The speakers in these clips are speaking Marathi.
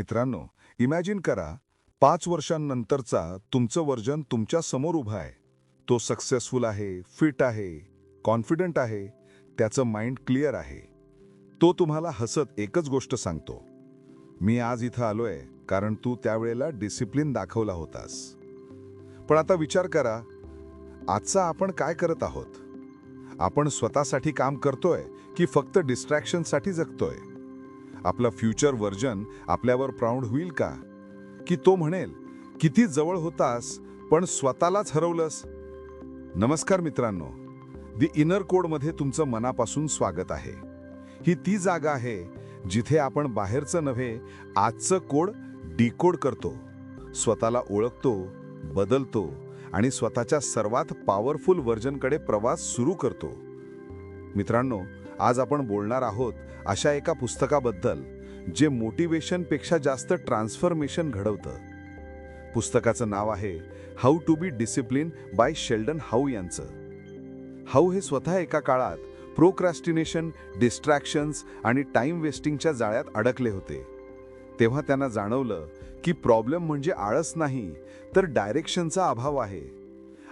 मित्रांनो इमॅजिन करा पाच वर्षांनंतरचा तुमचं वर्जन तुमच्यासमोर उभा आहे. तो सक्सेसफुल आहे फिट आहे कॉन्फिडंट आहे त्याचं माइंड क्लिअर आहे. तो तुम्हाला हसत एकच गोष्ट सांगतो. मी आज इथं आलोय कारण तू त्यावेळेला डिसिप्लिन दाखवला होतास. पण आता विचार करा आजचा आपण काय करत आहोत? आपण स्वतःसाठी काम करतोय की फक्त डिस्ट्रॅक्शनसाठी जगतोय? आपला फ्युचर व्हर्जन आपल्यावर प्राऊड होईल का? की तो म्हणेल किती जवळ होतास पण स्वतःलाच हरवलंस? नमस्कार मित्रांनो दी इनर कोडमध्ये तुमचं मनापासून स्वागत आहे. ही ती जागा आहे जिथे आपण बाहेरचं नव्हे आजचं कोड डिकोड करतो. स्वतःला ओळखतो बदलतो आणि स्वतःच्या सर्वात पॉवरफुल व्हर्जनकडे प्रवास सुरू करतो. मित्रांनो आज आपण बोलणार आहोत अशा एका पुस्तकाबद्दल जे मोटिवेशनपेक्षा जास्त ट्रान्सफॉर्मेशन घडवतं. पुस्तकाचं नाव आहे how to be discipline by Sheldon Howe यांचं. हाऊ हे स्वतः एका काळात प्रोक्रॅस्टिनेशन डिस्ट्रॅक्शन्स आणि टाईम वेस्टिंगच्या जाळ्यात अडकले होते. तेव्हा त्यांना जाणवलं की प्रॉब्लेम म्हणजे आळस नाही तर डायरेक्शनचा अभाव आहे.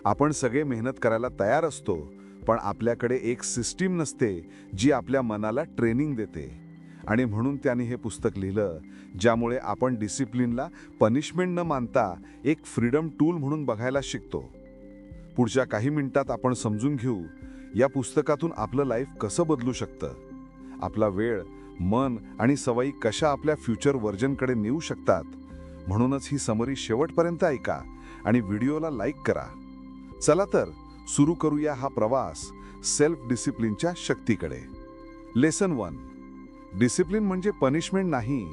आपण सगळे मेहनत करायला तयार असतो पण आपल्याकडे एक सिस्टीम नसते जी आपल्या मनाला ट्रेनिंग देते. आणि म्हणून त्यांनी हे पुस्तक लिहिलं ज्यामुळे आपण डिसिप्लिनला पनिशमेंट न मानता एक फ्रीडम टूल म्हणून बघायला शिकतो. पुढच्या काही मिनिटात आपण समजून घेऊ या पुस्तकातून आपलं लाईफ कसं बदलू शकतं? आपला वेळ मन आणि सवयी कशा आपल्या फ्युचर व्हर्जनकडे नेऊ शकतात? म्हणूनच ही समरी शेवटपर्यंत ऐका आणि व्हिडिओला लाईक करा. चला तर सुरू करूया हा प्रवास सेल्फ डिसिप्लिनच्या शक्तीकडे. लेसन वन डिसिप्लिन म्हणजे पनिशमेंट नाही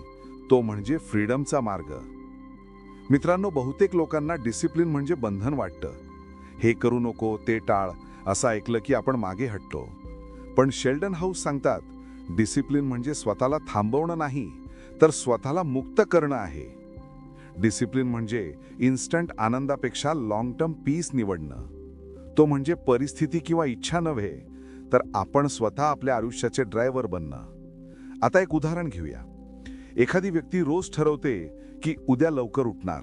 तो म्हणजे फ्रीडमचा मार्ग. मित्रांनो बहुतेक लोकांना डिसिप्लिन म्हणजे बंधन वाटतं. हे करू नको ते टाळ असं ऐकलं की आपण मागे हटतो. पण शेल्डन हाऊस सांगतात डिसिप्लिन म्हणजे स्वतःला थांबवणं नाही तर स्वतःला मुक्त करणं आहे. डिसिप्लिन म्हणजे इन्स्टंट आनंदापेक्षा लाँग टर्म पीस निवडणं. तो म्हणजे परिस्थिती किंवा इच्छा नव्हे तर आपण स्वतः आपल्या आयुष्याचे ड्रायव्हर बनणं. आता एक उदाहरण घेऊया. एखादी व्यक्ती रोज ठरवते की उद्या लवकर उठणार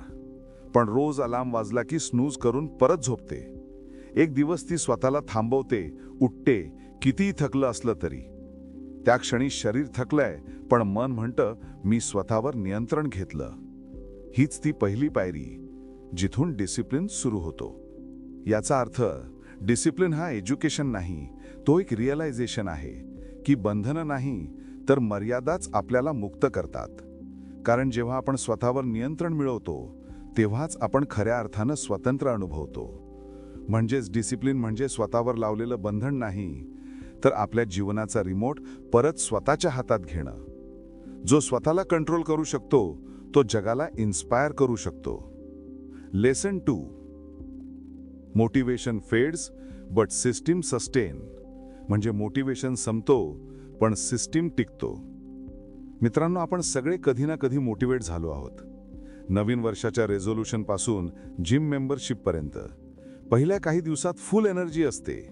पण रोज अलार्म वाजला की स्नूज करून परत झोपते. एक दिवस ती स्वतःला थांबवते उठते कितीही थकलं असलं तरी. त्या क्षणी शरीर थकलंय पण मन म्हणतं मी स्वतःवर नियंत्रण घेतलं. हीच ती पहिली पायरी जिथून डिसिप्लिन सुरू होतो. याचा अर्थ डिसिप्लिन हा एज्युकेशन नाही तो एक रिअलायझेशन आहे की बंधनं नाही तर मर्यादाच आपल्याला मुक्त करतात. कारण जेव्हा आपण स्वतःवर नियंत्रण मिळवतो तेव्हाच आपण खऱ्या अर्थानं स्वतंत्र अनुभवतो. म्हणजेच डिसिप्लिन म्हणजे स्वतःवर लावलेलं बंधन नाही तर आपल्या जीवनाचा रिमोट परत स्वतःच्या हातात घेणं. जो स्वतःला कंट्रोल करू शकतो तो जगाला इन्स्पायर करू शकतो. Lesson two motivation fades but system sustain म्हणजे मोटिवेशन संपतो पण सिस्टीम टिकतो. मित्रांनो आपण सगळे कधी ना कधी मोटिवेट झालो आहोत. नवीन वर्षाच्या रेझोल्युशनपासून जिम मेंबरशिपपर्यंत पहिल्या काही दिवसात फुल एनर्जी असते.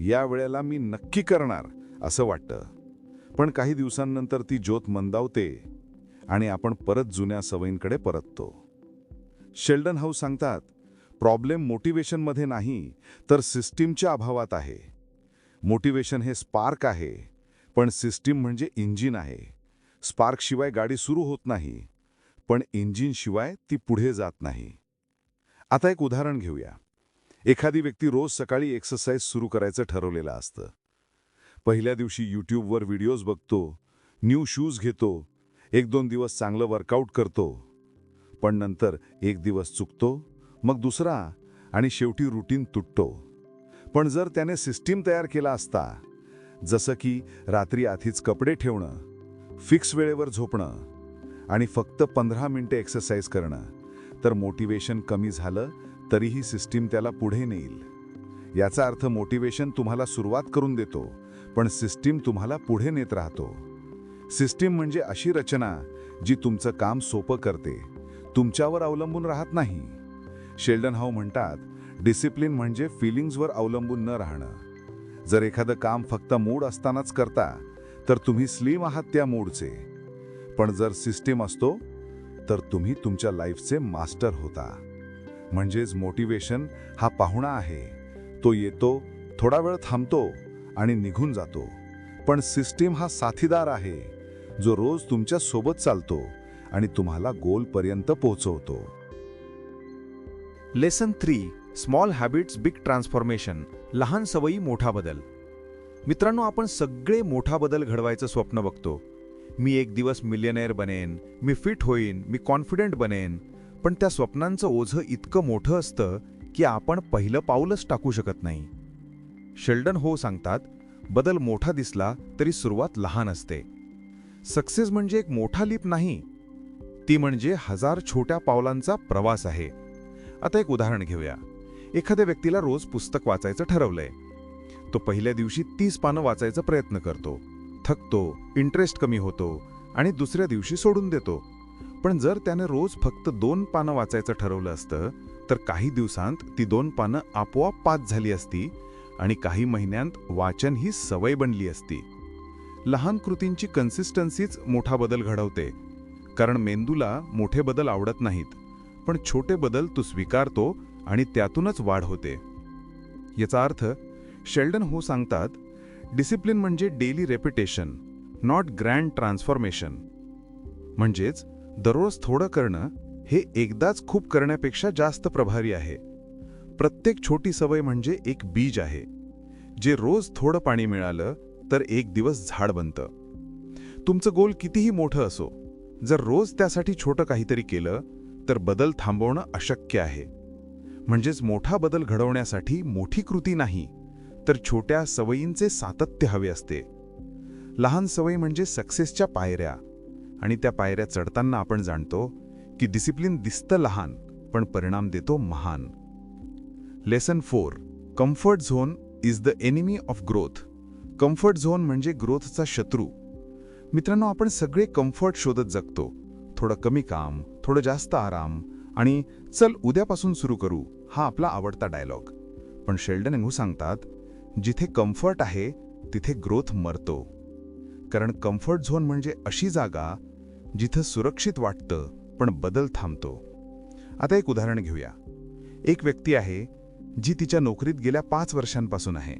या वेळेला मी नक्की करणार असं वाटतं. पण काही दिवसांनंतर ती ज्योत मंदावते आणि आपण परत जुन्या सवयींकडे परततो. शेल्डन हाऊस सांगतात प्रॉब्लेम मोटिवेशनमध्ये नाही तर सिस्टीमच्या अभावात आहे. मोटिवेशन हे स्पार्क आहे पण सिस्टीम म्हणजे इंजिन आहे. स्पार्कशिवाय गाडी सुरू होत नाही पण इंजिनशिवाय ती पुढे जात नाही. आता एक उदाहरण घेऊया. एखादी व्यक्ती रोज सकाळी एक्सरसाइज सुरू करायचं ठरवलेलं असतं. पहिल्या दिवशी यूट्यूबवर व्हिडिओज बघतो न्यू शूज घेतो एक दोन दिवस चांगलं वर्कआउट करतो पण नंतर एक दिवस चुकतो मग दुसरा आणि शेवटी रुटीन तुटतो. पण जर त्याने सिस्टीम तयार केला असता जसं की रात्री आधीच कपडे ठेवणं फिक्स वेळेवर झोपणं आणि फक्त पंधरा मिनटे एक्सरसाइज करणं तर मोटिवेशन कमी झालं तरीही सिस्टीम त्याला पुढे नेईल. याचा अर्थ मोटिवेशन तुम्हाला सुरुवात करून देतो पण सिस्टीम तुम्हाला पुढे नेत राहतो. सिस्टीम म्हणजे अशी रचना जी तुमचं काम सोपं करते तुमच्यावर अवलंबून राहत नाही. शेल्डन हाऊ म्हणतात डिसिप्लिन म्हणजे फिलिंग्सवर अवलंबून न राहणं. जर एखादं काम फक्त मूड असतानाच करता तर तुम्ही स्लिम आहात त्या मूडचे. पण जर सिस्टीम असतो तर तुम्ही तुमच्या लाईफचे मास्टर होता. म्हणजेच मोटिवेशन हा पाहुणा आहे. तो येतो थोडा वेळ थांबतो आणि निघून जातो. पण सिस्टीम हा साथीदार आहे जो रोज तुमच्यासोबत चालतो आणि तुम्हाला गोलपर्यंत पोहोचवतो. Lesson three small habits big transformation लहान सवयी मोठा बदल. मित्रांनो आपण सगळे मोठा बदल घडवायचं स्वप्न बघतो. मी एक दिवस मिलियनेअर बनेन मी फिट होईन मी कॉन्फिडंट बनेन पण त्या स्वप्नांचं ओझं इतकं मोठं असतं की आपण पहिलं पाऊलच टाकू शकत नाही. शेल्डन हो सांगतात बदल मोठा दिसला तरी सुरुवात लहान असते. सक्सेस म्हणजे एक मोठा लीप नाही. ती म्हणजे हजार छोट्या पावलांचा प्रवास आहे. आता एक उदाहरण घेऊया. एखाद्या व्यक्तीला रोज पुस्तक वाचायचं ठरवलंय. तो पहिल्या दिवशी तीस पानं वाचायचा प्रयत्न करतो. थकतो इंटरेस्ट कमी होतो आणि दुसऱ्या दिवशी सोडून देतो. पण जर त्याने रोज फक्त दोन पानं वाचायचं ठरवलं असतं तर काही दिवसांत ती दोन पानं आपोआप पाच झाली असती आणि काही महिन्यांत वाचन ही सवय बनली असती. लहान कृतींची कन्सिस्टन्सीच मोठा बदल घडवते. कारण मेंदूला मोठे बदल आवडत नाहीत. पण छोटे बदल तो स्वीकारतो आणि त्यातूनच वाढ होते. याचा अर्थ शेल्डन हो सांगतात डिसिप्लिन म्हणजे daily repetition not grand transformation म्हणजेच दररोज थोडं करणं हे एकदाच खूप करण्यापेक्षा जास्त प्रभारी आहे. प्रत्येक छोटी सवय म्हणजे एक बीज आहे. जे रोज थोडं पाणी मिळालं तर एक दिवस झाड बनतं. तुमचं गोल कितीही मोठं असो जर रोज त्यासाठी छोटं काहीतरी केलं तर बदल थांबवणं अशक्य आहे. म्हणजेच मोठा बदल घडवण्यासाठी मोठी कृती नाही तर छोट्या सवयींचे सातत्य हवे असते. लहान सवयी म्हणजे सक्सेसच्या पायऱ्या आणि त्या पायऱ्या चढताना आपण जाणतो की डिसिप्लिन दिसतं लहान पण परिणाम देतो महान. Lesson four comfort zone is the enemy of growth comfort zone म्हणजे ग्रोथचा शत्रू. मित्रांनो आपण सगळे कम्फर्ट शोधत जगतो. थोडं कमी काम थोडं जास्त आराम आणि चल उद्यापासून सुरू करू हा आपला आवडता डायलॉग. पण शेल्डन एंगू सांगतात जिथे कम्फर्ट आहे तिथे ग्रोथ मरतो. कारण कम्फर्ट झोन म्हणजे अशी जागा जिथं सुरक्षित वाटतं पण बदल थांबतो. आता एक उदाहरण घेऊया. एक व्यक्ती आहे जी तिच्या नोकरीत गेल्या पाच वर्षांपासून आहे.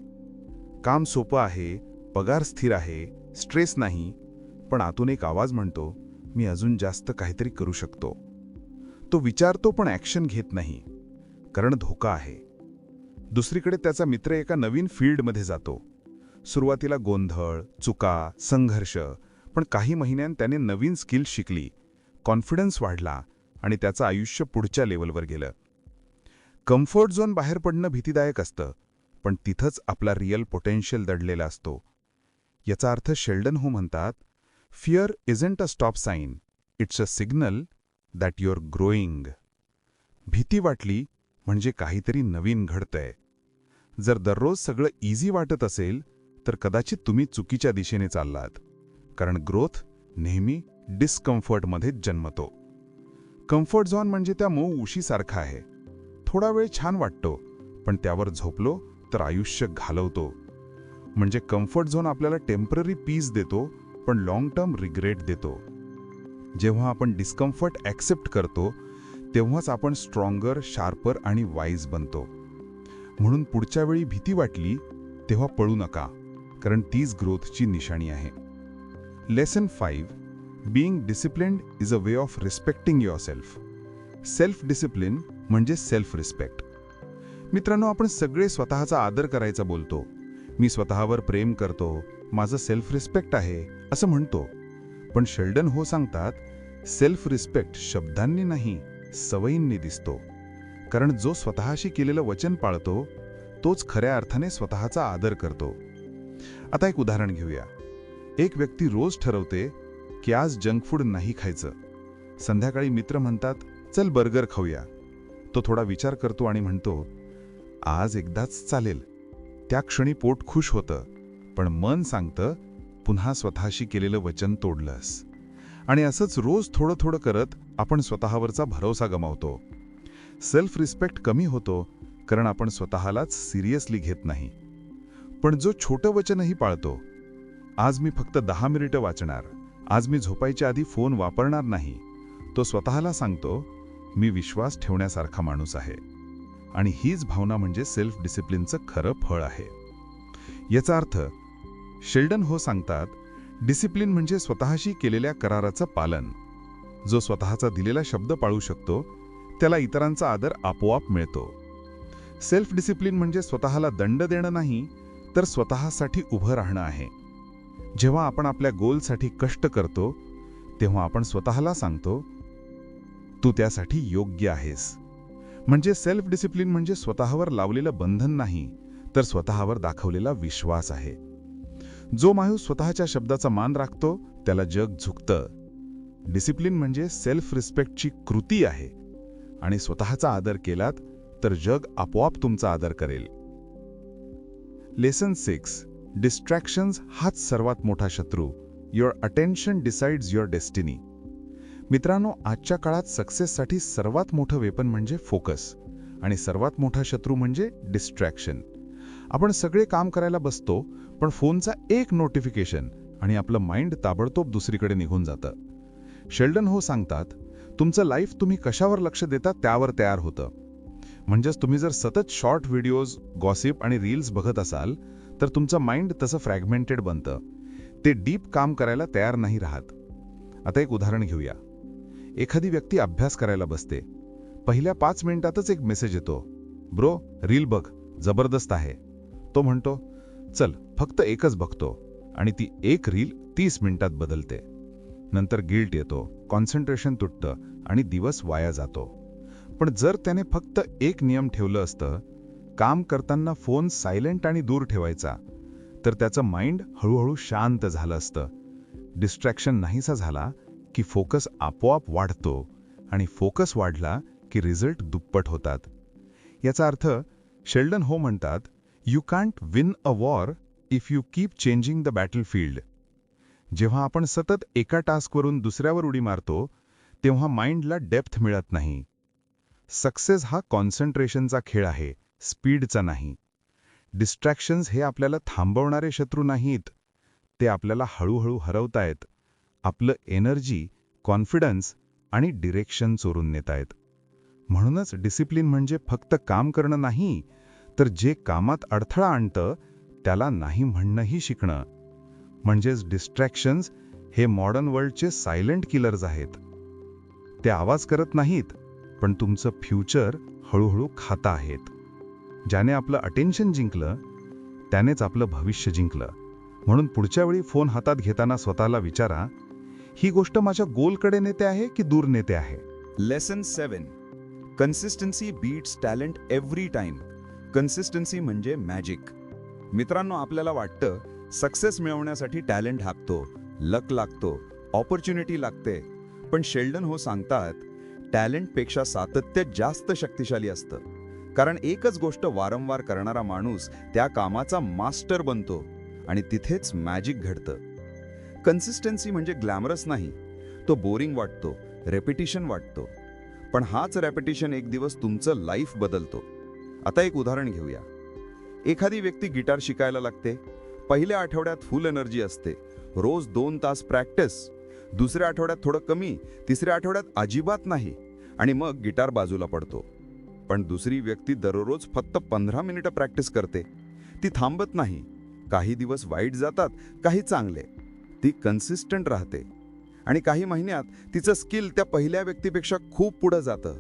काम सोपं आहे पगार स्थिर आहे स्ट्रेस नाही पण आतून एक आवाज म्हणतो मी अजून जास्त काहीतरी करू शकतो. तो विचारतो पण ॲक्शन घेत नाही. कारण धोका आहे. दुसरीकडे त्याचा मित्र एका नवीन फील्डमध्ये जातो. सुरुवातीला गोंधळ चुका संघर्ष पण काही महिन्यात त्याने नवीन स्किल शिकली. कॉन्फिडन्स वाढला आणि त्याचं आयुष्य पुढच्या लेवलवर गेलं. कम्फर्ट झोन बाहेर पडणं भीतीदायक असतं पण तिथंच आपला रिअल पोटेन्शियल दडलेला असतो. याचा अर्थ शेल्डन हो म्हणतात fear isn't a stop sign. It's a signal that your growing. भीती वाटली म्हणजे काहीतरी नवीन घडतंय. जर दररोज सगळं इझी वाटत असेल तर कदाचित तुम्ही चुकीच्या दिशेने चाललात. कारण ग्रोथ नेहमी डिस्कम्फर्टमध्येच जन्मतो. कम्फर्ट झोन म्हणजे त्या मऊ उशीसारखा आहे. थोडा वेळ छान वाटतो पण त्यावर झोपलो तर आयुष्य घालवतो. म्हणजे कम्फर्ट झोन आपल्याला टेंपररी पीस देतो पण लाँग टर्म रिग्रेट देतो. जेव्हा आपण डिस्कम्फर्ट ॲक्सेप्ट करतो तेव्हाच आपण स्ट्रॉंगर शार्पर आणि वाईज बनतो. म्हणून पुढच्या वेळी भीती वाटली तेव्हा पळू नका कारण तीच ग्रोथची निशाणी आहे. Lesson five being disciplined is a way of respecting yourself self discipline म्हणजे सेल्फ रिस्पेक्ट मित्रांनो आपण सगळे स्वतःचा आदर करायचा बोलतो. मी स्वतःवर प्रेम करतो माझं सेल्फ रिस्पेक्ट आहे असं म्हणतो. पण शेल्डन हो सांगतात सेल्फ रिस्पेक्ट शब्दांनी नाही सवयींनी दिसतो. कारण जो स्वतःशी केलेलं वचन पाळतो तोच खऱ्या अर्थाने स्वतःचा आदर करतो. आता एक उदाहरण घेऊया. एक व्यक्ती रोज ठरवते की आज जंक फूड नाही खायचं. संध्याकाळी मित्र म्हणतात चल बर्गर खाऊया. तो थोडा विचार करतो आणि म्हणतो आज एकदाच चालेल. त्या क्षणी पोट खुश होतं. पण मन सांगतं पुन्हा स्वतःशी केलेलं वचन तोडलंस. आणि असंच रोज थोडं थोडं करत आपण स्वतःवरचा भरोसा गमावतो. सेल्फ रिस्पेक्ट कमी होतो कारण आपण स्वतःलाच सिरियसली घेत नाही. पण जो छोटं वचनही पाळतो आज मी फक्त दहा मिनिटं वाचणार आज मी झोपायच्या आधी फोन वापरणार नाही तो स्वतःला सांगतो मी विश्वास ठेवण्यासारखा माणूस आहे. आणि हीच भावना म्हणजे सेल्फ डिसिप्लिनचं खरं फळ आहे. याचा अर्थ शेल्डन हो सांगतात डिसिप्लिन म्हणजे स्वतःशी केलेल्या कराराचं पालन. जो स्वतःचा दिलेला शब्द पाळू शकतो त्याला इतरांचा आदर आपोआप मिळतो. सेल्फ डिसिप्लिन म्हणजे स्वतःला दंड देणं नाही तर स्वतःसाठी उभं राहणं आहे. जेव्हा आपण आपल्या गोलसाठी कष्ट करतो तेव्हा आपण स्वतःला सांगतो तू त्यासाठी योग्य आहेस. म्हणजे सेल्फ डिसिप्लिन म्हणजे स्वतःवर लावलेलं बंधन नाही तर स्वतःवर दाखवलेला विश्वास आहे. जो माणूस स्वतःच्या शब्दाचा मान राखतो त्याला जग झुकतं. डिसिप्लिन म्हणजे सेल्फ रिस्पेक्टची कृती आहे. आणि स्वतःचा आदर केलात तर जग आपोआप तुमचा आदर करेल. लेसन सिक्स डिस्ट्रॅक्शन्स हाच सर्वात मोठा शत्रू. Your attention decides your destiny मित्रांनो आजच्या काळात सक्सेससाठी सर्वात मोठं वेपन म्हणजे फोकस आणि सर्वात मोठा शत्रू म्हणजे डिस्ट्रॅक्शन आपण सगळे काम करायला बसतो पण फोनचा एक नोटिफिकेशन आणि आपलं माइंड ताबडतोब दुसरीकडे निघून जातं. शेल्डन हो सांगतात तुमचं लाईफ तुम्ही कशावर लक्ष देता त्यावर तयार होतं. म्हणजेच तुम्ही जर सतत शॉर्ट व्हिडिओज गॉसिप आणि रील्स बघत असाल तर तुमचं माइंड तसं फ्रॅगमेंटेड बनतं. ते डीप काम करायला तयार नाही राहत. आता एक उदाहरण घेऊया. एखादी व्यक्ती अभ्यास करायला बसते. पहिल्या पाच मिनिटातच एक मेसेज येतो. ब्रो रील बघ. जबरदस्त आहे. तो म्हणतो चल फक्त एकच बघतो. आणि ती एक रील तीस मिनिटात बदलते. नंतर गिल्ट येतो कॉन्सन्ट्रेशन तुटतं आणि दिवस वाया जातो. पण जर त्याने फक्त एक नियम ठेवलं असतं काम करताना फोन सायलेंट आणि दूर ठेवायचा तर त्याचं माइंड हळूहळू शांत झालं असतं. डिस्ट्रॅक्शन नाहीसा झाला की फोकस आपोआप वाढतो आणि फोकस वाढला की रिझल्ट दुप्पट होतात. याचा अर्थ शेल्डन हो म्हणतात you can't win a war if you keep changing the battlefield जेव्हा आपण सतत एका टास्कवरून दुसऱ्यावर उडी मारतो तेव्हा माइंडला डेप्थ मिळत नाही. सक्सेस हा कॉन्सन्ट्रेशनचा खेळ आहे स्पीडचा नाही. डिस्ट्रॅक्शन्स हे आपल्याला थांबवणारे शत्रू नाहीत. ते आपल्याला हळूहळू हरवतायत. आपलं एनर्जी कॉन्फिडन्स आणि डिरेक्शन चोरून नेतायत. म्हणूनच डिसिप्लिन म्हणजे फक्त काम करणं नाही तर जे कामात अडथळा आणतं त्याला नाही म्हणणंही शिकणं. म्हणजेच डिस्ट्रॅक्शन्स हे मॉडर्न वर्ल्डचे सायलेंट किलर्स आहेत. ते आवाज करत नाहीत पण तुमचं फ्युचर हळूहळू खाता आहेत. ज्याने आपलं अटेन्शन जिंकलं त्यानेच आपलं भविष्य जिंकलं. म्हणून पुढच्या वेळी फोन हातात घेताना स्वतःला विचारा ही गोष्ट माझ्या गोलकडे नेते आहे की दूर नेते आहे? Lesson seven consistency beats talent every time consistency म्हणजे मॅजिक मित्रांनो आपल्याला वाटतं सक्सेस मिळवण्यासाठी टॅलेंट हाकतो लक लागतो ऑपॉर्च्युनिटी लागते. पण शेल्डन हो सांगतात टॅलेंटपेक्षा सातत्य जास्त शक्तिशाली असतं. कारण एकच गोष्ट वारंवार करणारा माणूस त्या कामाचा मास्टर बनतो आणि तिथेच मॅजिक घडतं. कन्सिस्टन्सी म्हणजे ग्लॅमरस नाही तो बोरिंग वाटतो रेपिटिशन वाटतो. पण हाच रेपिटिशन एक दिवस तुमचं लाईफ बदलतो. आता एक उदाहरण घेऊया. एखादी व्यक्ती गिटार शिकायला लागते. पहिल्या आठवड्यात फुल एनर्जी असते. रोज दोन तास प्रॅक्टिस. दुसऱ्या आठवड्यात थोडं कमी. तिसऱ्या आठवड्यात अजिबात नाही. आणि मग गिटार बाजूला पडतो. पण दुसरी व्यक्ती दररोज फक्त पंधरा मिनिटं प्रॅक्टिस करते. ती थांबत नाही. काही दिवस वाईट जातात काही चांगले. ती कन्सिस्टंट राहते. आणि काही महिन्यात तिचं स्किल त्या पहिल्या व्यक्तीपेक्षा खूप पुढं जातं.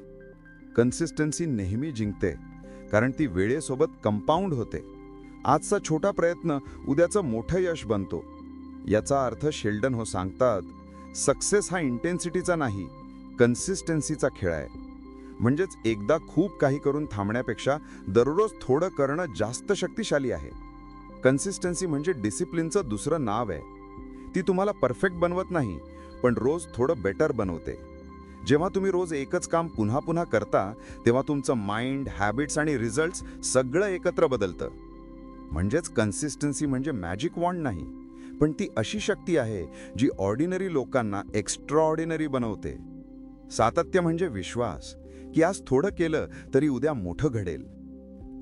कन्सिस्टन्सी नेहमी जिंकते. कारण ती वेळेसोबत कंपाऊंड होते. आजचा छोटा प्रयत्न उद्याचं मोठं यश बनतो. याचा अर्थ शेल्डन हो सांगतात सक्सेस हा इंटेन्सिटीचा नाही कन्सिस्टन्सीचा खेळ आहे. म्हणजेच एकदा खूप काही करून थांबण्यापेक्षा दररोज थोडं करणं जास्त शक्तिशाली आहे. कन्सिस्टन्सी म्हणजे डिसिप्लिनचं दुसरं नाव आहे. ती तुम्हाला परफेक्ट बनवत नाही पण रोज थोडं बेटर बनवते. जेव्हा तुम्ही रोज एकच काम पुन्हा पुन्हा करता तेव्हा तुमचं माइंड हॅबिट्स आणि रिझल्ट्स सगळं एकत्र बदलतं. म्हणजेच कन्सिस्टन्सी म्हणजे मॅजिक वॉन्ड नाही पण ती अशी शक्ती आहे जी ऑर्डिनरी लोकांना एक्स्ट्रा ऑर्डिनरी बनवते. सातत्य म्हणजे विश्वास की आज थोडं केलं तरी उद्या मोठं घडेल.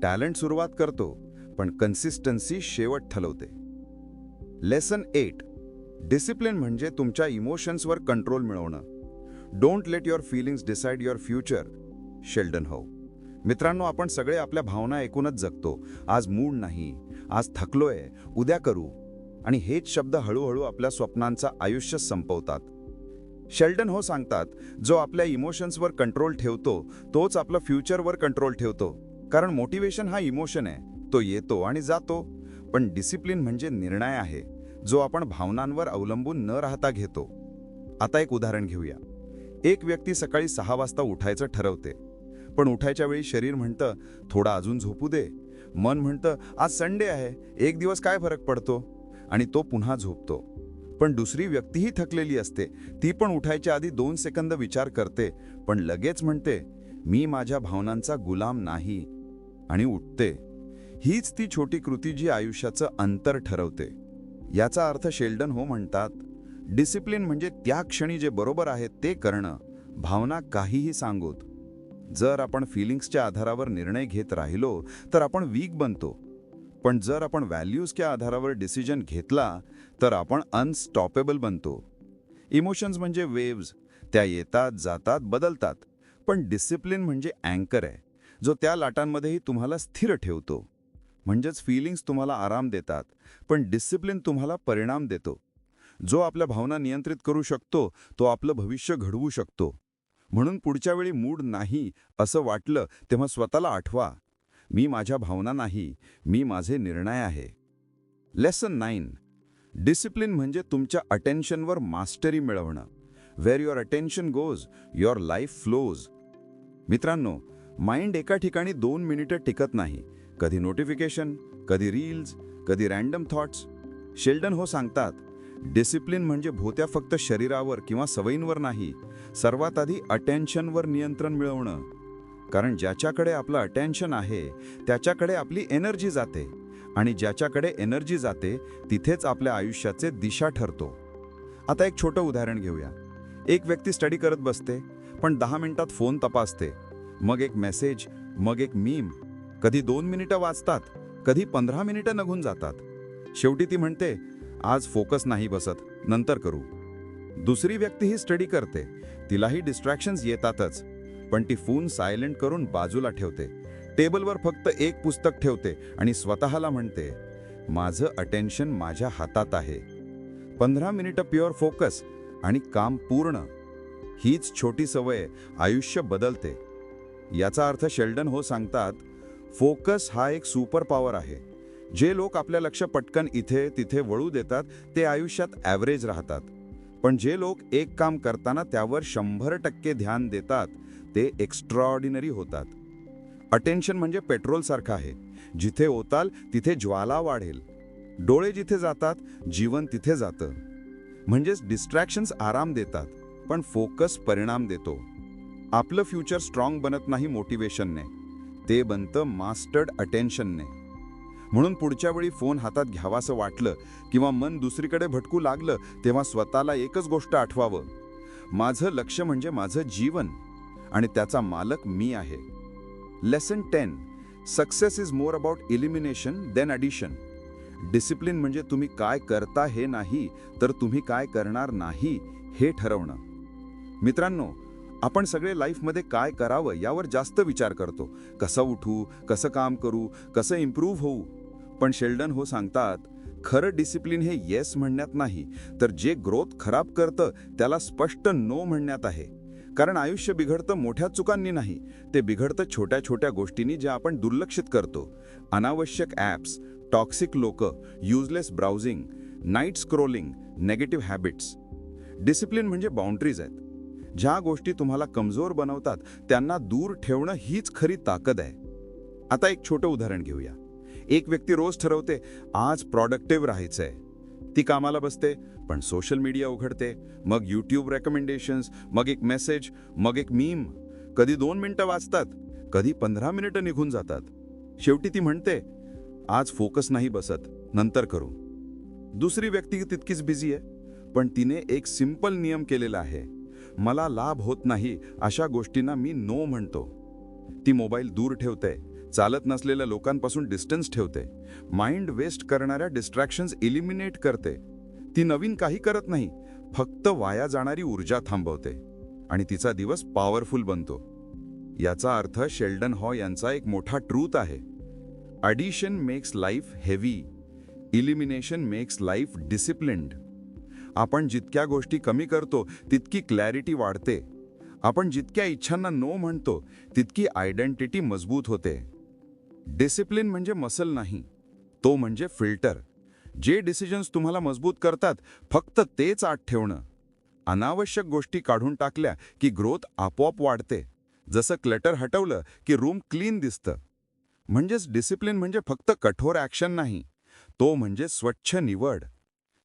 टॅलेंट सुरुवात करतो पण कन्सिस्टन्सी शेवट ठलवते लेसन एट डिसिप्लिन म्हणजे तुमच्या इमोशन्सवर कंट्रोल मिळवणं. Don't let your feelings decide your future Sheldon Ho मित्रांनो आपण सगळे आपल्या भावना ऐकूनच जगतो. आज मूड नाही. आज थकलोय. उद्या करू. आणि हेच शब्द हळूहळू आपल्या स्वप्नांचा आयुष्य संपवतात. शेल्डन हो सांगतात जो आपल्या इमोशन्सवर कंट्रोल ठेवतो तोच आपलं फ्युचरवर कंट्रोल ठेवतो. कारण मोटिवेशन हा इमोशन आहे. तो येतो आणि जातो. पण डिसिप्लिन म्हणजे निर्णय आहे जो आपण भावनांवर अवलंबून न राहता घेतो. आता एक उदाहरण घेऊया. एक व्यक्ती सकाळी सहा वाजता उठायचं ठरवते. पण उठायच्या वेळी शरीर म्हणतं थोडा अजून झोपू दे. मन म्हणतं आज संडे आहे एक दिवस काय फरक पडतो? आणि तो पुन्हा झोपतो. पण दुसरी व्यक्तीही थकलेली असते. ती पण उठायच्या आधी दोन सेकंद विचार करते पण लगेच म्हणते मी माझ्या भावनांचा गुलाम नाही. आणि उठते. हीच ती छोटी कृती जी आयुष्याचं अंतर ठरवते. याचा अर्थ शेल्डन हो म्हणतात डिसिप्लिन म्हणजे त्या क्षणी जे बरोबर आहे ते करणं भावना काहीही सांगोत. जर आपण फिलिंग्सच्या आधारावर निर्णय घेत राहिलो तर आपण वीक बनतो. पण जर आपण व्हॅल्यूजच्या आधारावर डिसिजन घेतला तर आपण अनस्टॉपेबल बनतो. इमोशन्स म्हणजे वेव्ज त्या येतात जातात बदलतात. पण डिसिप्लिन म्हणजे अँकर आहे जो त्या लाटांमध्येही तुम्हाला स्थिर ठेवतो. म्हणजेच फिलिंग्स तुम्हाला आराम देतात पण डिसिप्लिन तुम्हाला परिणाम देतो. जो आपल्या भावना नियंत्रित करू शकतो तो आपलं भविष्य घडवू शकतो. म्हणून पुढच्या वेळी मूड नाही असं वाटलं तेव्हा स्वतःला आठवा मी माझ्या भावना नाही मी माझे निर्णय आहे. लेसन नाईन डिसिप्लिन म्हणजे तुमच्या अटेन्शनवर मास्टरी मिळवणं. Where your attention goes your life flows मित्रांनो माइंड एका ठिकाणी दोन मिनिटं टिकत नाही. कधी नोटिफिकेशन कधी रील्स कधी रँडम थॉट्स शेल्डन हो सांगतात डिसिप्लिन म्हणजे भोत्या फक्त शरीरावर किंवा सवयींवर नाही सर्वात आधी अटेन्शनवर नियंत्रण मिळवणं. कारण ज्याच्याकडे आपलं अटेन्शन आहे त्याच्याकडे आपली एनर्जी जाते आणि ज्याच्याकडे एनर्जी जाते तिथेच आपल्या आयुष्याचे दिशा ठरतो. आता एक छोटं उदाहरण घेऊया. एक व्यक्ती स्टडी करत बसते पण दहा मिनिटात फोन तपासते. मग एक मेसेज मग एक मीम. कधी दोन मिनिटं वाचतात कधी पंधरा मिनिटं निघून जातात. शेवटी ती म्हणते आज फोकस नाही बसत. नंतर करू. दुसरी व्यक्ती ही स्टडी करते. तिलाही डिस्ट्रॅक्शन्स येतातच. पण ती फोन सायलेंट करून बाजूला ठेवते. टेबलवर फक्त एक पुस्तक ठेवते आणि स्वतःला म्हणते माझं अटेन्शन माझ्या हातात आहे. पंधरा मिनिटं प्युअर फोकस आणि काम पूर्ण. हीच छोटी सवय आयुष्य बदलते. याचा अर्थ शेल्डन हो सांगतात फोकस हा एक सुपर पॉवर आहे. जे लोक आपल्या लक्ष पटकन इथे तिथे वळू देतात ते आयुष्यात ॲव्हरेज राहतात. पण जे लोक एक काम करताना त्यावर शंभर टक्के ध्यान देतात ते एक्स्ट्रॉर्डिनरी होतात. अटेन्शन म्हणजे पेट्रोलसारखं आहे. जिथे ओताल तिथे ज्वाला वाढेल. डोळे जिथे जातात जीवन तिथे जातं. म्हणजेच डिस्ट्रॅक्शन्स आराम देतात पण फोकस परिणाम देतो. आपलं फ्युचर स्ट्रॉंग बनत नाही मोटिवेशनने ते बनतं मास्टर्ड अटेन्शनने म्हणून पुढच्या वेळी फोन हातात घ्यावासं वाटलं किंवा मन दुसरीकडे भटकू लागलं तेव्हा स्वतःला एकच गोष्ट आठवावं. माझं लक्ष म्हणजे माझं जीवन आणि त्याचा मालक मी आहे. Lesson ten success is more about elimination than addition discipline म्हणजे तुम्ही काय करता हे नाही तर तुम्ही काय करणार नाही हे ठरवणं. मित्रांनो आपण सगळे लाईफमध्ये काय करावं यावर जास्त विचार करतो. कसं उठू कसं काम करू कसं इम्प्रूव्ह होऊ पण शेल्डन हो सांगतात खरं डिसिप्लिन हे येस म्हणण्यात नाही तर जे ग्रोथ खराब करतं त्याला स्पष्ट नो म्हणण्यात आहे. कारण आयुष्य बिघडतं मोठ्या चुकांनी नाही ते बिघडतं छोट्या छोट्या गोष्टींनी ज्या आपण दुर्लक्षित करतो. अनावश्यक ॲप्स टॉक्सिक लोक useless browsing night scrolling negative habits discipline म्हणजे बाउंड्रीज आहेत. ज्या गोष्टी तुम्हाला कमजोर बनवतात त्यांना दूर ठेवणं हीच खरी ताकद आहे. आता एक छोटं उदाहरण घेऊया. एक व्यक्ती रोज ठरवते आज प्रॉडक्टिव्ह राहायचंय. ती कामाला बसते पण सोशल मीडिया उघडते मग यूट्यूब रेकमेंडेशन्स मग एक मेसेज मग एक मीम कधी दोन मिनटं वाचतात कधी पंधरा मिनिटं निघून जातात. शेवटी ती म्हणते आज फोकस नाही बसत नंतर करू. दुसरी व्यक्ती तितकीच बिझी आहे पण तिने एक सिंपल नियम केलेला आहे मला लाभ होत नाही अशा गोष्टींना मी नो म्हणतो. ती मोबाईल दूर ठेवते चालत नसलेल्या लोकांपासून डिस्टन्स ठेवते. माइंड वेस्ट करणाऱ्या डिस्ट्रॅक्शन्स इलिमिनेट करते. ती नवीन काही करत नाही फक्त वाया जाणारी ऊर्जा थांबवते. आणि तिचा दिवस पॉवरफुल बनतो. याचा अर्थ शेल्डन हॉ यांचा एक मोठा ट्रूथ आहे. Addition makes life heavy elimination makes life disciplined आपण जितक्या गोष्टी कमी करतो तितकी क्लॅरिटी वाढते. आपण जितक्या इच्छांना नो म्हणतो तितकी आयडेंटिटी मजबूत होते. डिसिप्लिन म्हणजे मसल नाही तो म्हणजे फिल्टर जे डिसिजन्स तुम्हाला मजबूत करतात फक्त तेच आत ठेवणं. अनावश्यक गोष्टी काढून टाकल्या की ग्रोथ आपोआप वाढते. जसं क्लटर हटवलं की रूम क्लीन दिसतं. म्हणजेच डिसिप्लिन म्हणजे फक्त कठोर ॲक्शन नाही तो म्हणजे स्वच्छ निवड.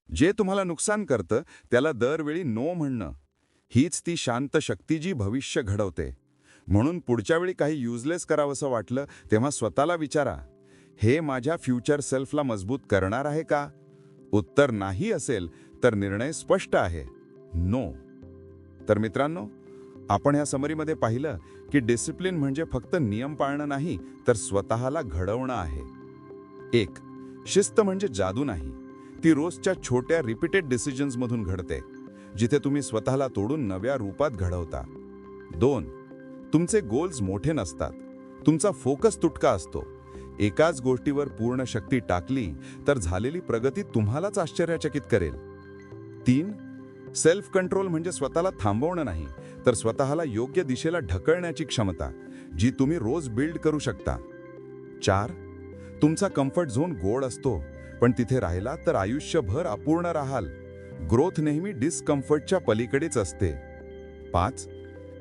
जे तुम्हाला नुकसान करतं त्याला दरवेळी नो म्हणणं. हीच ती शांत शक्ती जी भविष्य घडवते. म्हणून पुढच्या वेळी काही युजलेस करावंसं वाटलं तेव्हा स्वतःला विचारा हे माझ्या फ्युचर सेल्फला मजबूत करणार आहे का? उत्तर नाही असेल तर निर्णय स्पष्ट आहे. नो तर मित्रांनो आपण ह्या समरीमध्ये पाहिलं की डिसिप्लिन म्हणजे फक्त नियम पाळणं नाही तर स्वतःला घडवणं आहे. एक शिस्त म्हणजे जादू नाही. ती रोजच्या छोट्या रिपीटेड डिसिजन्समधून घडते जिथे तुम्ही स्वतःला तोडून नव्या रूपात घडवता. दोन तुमचे गोल्स मोठे नसतात. तुमचा फोकस तुटका असतो. एकाच गोष्टीवर पूर्ण शक्ती टाकली तर झालेली प्रगती तुम्हालाच आश्चर्यचकित करेल. तीन सेल्फ कंट्रोल म्हणजे स्वतःला थांबवणं नाही तर स्वतःला योग्य दिशेला ढकलण्याची क्षमता जी तुम्ही रोज बिल्ड करू शकता. चार तुमचा कम्फर्ट झोन गोड असतो पण तिथे राहिला तर आयुष्यभर अपूर्ण राहाल. ग्रोथ नेहमी डिस्कम्फर्टच्या पलीकडेच असते. पाच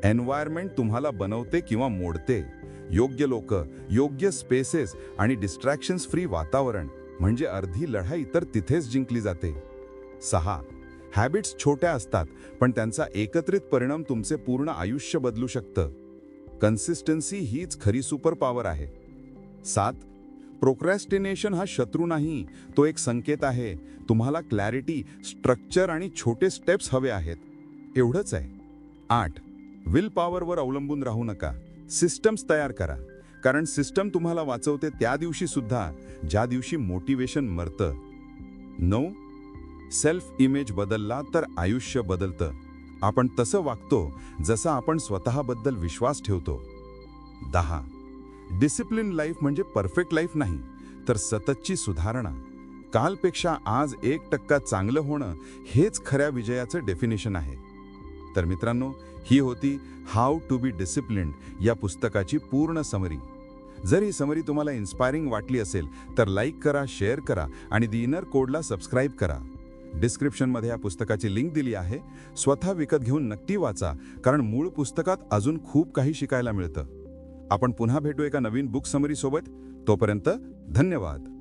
एन्व्हायरमेंट तुम्हाला बनवते किंवा मोडते. योग्य लोक योग्य स्पेसेस आणि डिस्ट्रॅक्शन्स फ्री वातावरण म्हणजे अर्धी लढाई तर तिथेच जिंकली जाते. सहा. हॅबिट्स छोट्या असतात पण त्यांचा एकत्रित परिणाम तुमचे पूर्ण आयुष्य बदलू शकतं. कन्सिस्टन्सी हीच खरी सुपर पॉवर आहे. सात. प्रोक्रॅस्टिनेशन हा शत्रू नाही तो एक संकेत आहे. तुम्हाला क्लॅरिटी स्ट्रक्चर आणि छोटे स्टेप्स हवे आहेत. एवढंच आहे. आठ. विल पॉवरवर अवलंबून राहू नका. सिस्टम्स तयार करा. कारण सिस्टम तुम्हाला वाचवते त्या दिवशी सुद्धा ज्या दिवशी मोटिवेशन मरतं. नऊ सेल्फ इमेज बदलला तर आयुष्य बदलतं. आपण तसं वागतो जसं आपण स्वतःबद्दल विश्वास ठेवतो. दहा डिसिप्लिन लाईफ म्हणजे परफेक्ट लाईफ नाही तर सततची सुधारणा. कालपेक्षा आज एक टक्का चांगलं होणं हेच खऱ्या विजयाचं डेफिनेशन आहे. तर मित्रांनो ही होती हाऊ टू बी डिसिप्लिन्ड या पुस्तकाची पूर्ण समरी. जर ही समरी तुम्हाला इन्स्पायरिंग वाटली असेल तर लाईक करा शेअर करा आणि दी इनर कोडला सबस्क्राईब करा. डिस्क्रिप्शनमध्ये या पुस्तकाची लिंक दिली आहे. स्वतः विकत घेऊन नक्की वाचा कारण मूळ पुस्तकात अजून खूप काही शिकायला मिळतं. आपण पुन्हा भेटू एका नवीन बुक समरीसोबत तोपर्यंत धन्यवाद.